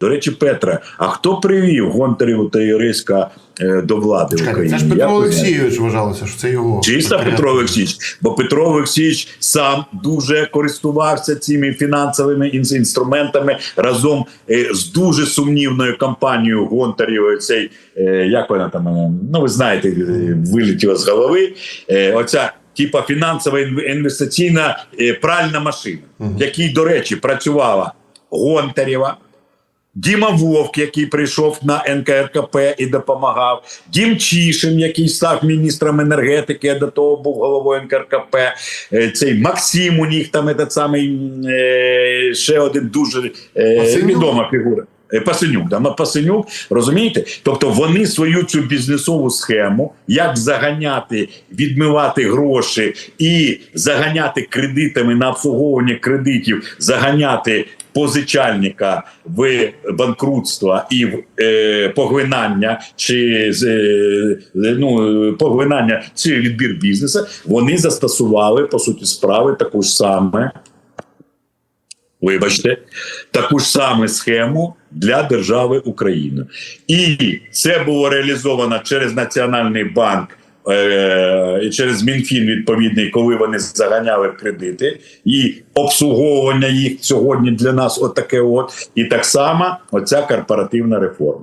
До речі, Петра, а хто привів Гонтарєву та Юриська е, до влади в Україні? це ж Петро? Олексійович вважалося, що це його. Чисто. Петро Олексійович, бо Петро Олексійович сам дуже користувався цими фінансовими інструментами разом е, з дуже сумнівною компанією Гонтарєвої. Цей е, як вона там ну ви знаєте, вилетіла з голови. Оця типа фінансова інвестиційна пральна машина, в якій, до речі, працювала Гонтарєва. Діма Вовк, який прийшов на НКРКП і допомагав, Дім Чішин, який став міністром енергетики, а до того був головою НКРКП. Е, Цей Максим у них там этот самий е, ще один дуже е, відома фігура. Е, Пасенюк, да, Пасенюк, розумієте? Тобто вони свою цю бізнесову схему, як заганяти, відмивати гроші і заганяти кредитами на обслуговування кредитів, заганяти позичальника в банкрутство і в е, поглинання чи е, ну, поглинання чи відбір бізнесу, вони застосували по суті справи таку ж саме. Вибачте, таку ж саму схему для держави України. І це було реалізовано через Національний банк е- і через Мінфін відповідний, коли вони заганяли кредити, і обслуговування їх сьогодні для нас отаке от. І так само оця корпоративна реформа.